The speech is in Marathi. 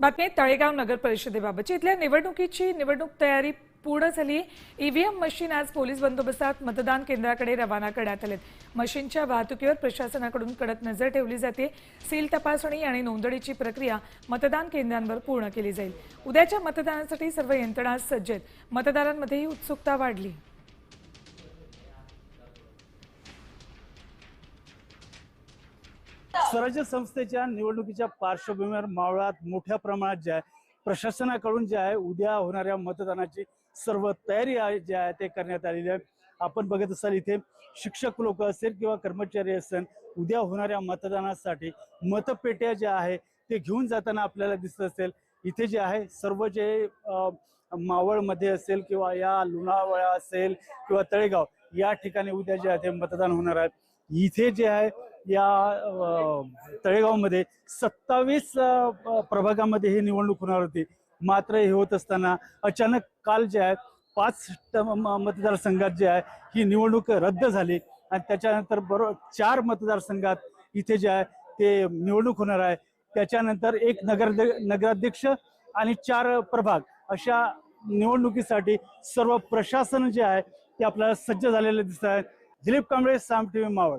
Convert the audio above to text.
बातमी तळेगाव नगर परिषदेबाबतची. इथल्या निवडणुकीची निवडणूक तयारी पूर्ण झाली. ईव्हीएम मशीन आज पोलीस बंदोबस्तात मतदान केंद्राकडे रवाना करण्यात आलेत. मशीनच्या वाहतुकीवर प्रशासनाकडून कडक नजर ठेवली जाते. सील तपासणी आणि नोंदणीची प्रक्रिया मतदान केंद्रांवर पूर्ण केली जाईल. उद्याच्या मतदानासाठी सर्व यंत्रणा सज्ज आहेत. मतदारांमध्येही उत्सुकता वाढली. स्वराज्य संस्थेच्या निवडणुकीच्या पार्श्वभूमीवर मावळात मोठ्या प्रमाणात जे आहे प्रशासनाकडून जे आहे उद्या होणाऱ्या मतदानाची सर्व तयारी आहे जे आहे ते करण्यात आलेली आहे. आपण बघत असाल इथे शिक्षक लोक असेल किंवा कर्मचारी असेल उद्या होणाऱ्या मतदानासाठी मतपेट्या ज्या आहे ते घेऊन जाताना आपल्याला दिसत असेल. इथे जे आहे सर्व जे मावळमध्ये असेल किंवा या लोणावळा असेल किंवा तळेगाव या ठिकाणी उद्या जे आहे ते मतदान होणार आहे. इथे जे आहे या तळेगावमध्ये सत्तावीस प्रभागामध्ये ही निवडणूक होणार होती. मात्र हे होत असताना अचानक काल जे आहे पाच म- मतदारसंघात जे आहे ही निवडणूक रद्द झाली. आणि त्याच्यानंतर बरोबर चार मतदारसंघात इथे जे आहे ते निवडणूक होणार आहे. त्याच्यानंतर एक नगर नगराध्यक्ष आणि चार प्रभाग अशा निवडणुकीसाठी सर्व प्रशासन जे आहे ते आपल्याला सज्ज झालेले दिसत आहे दिलीप कांबळे साम टी व्ही मावळ.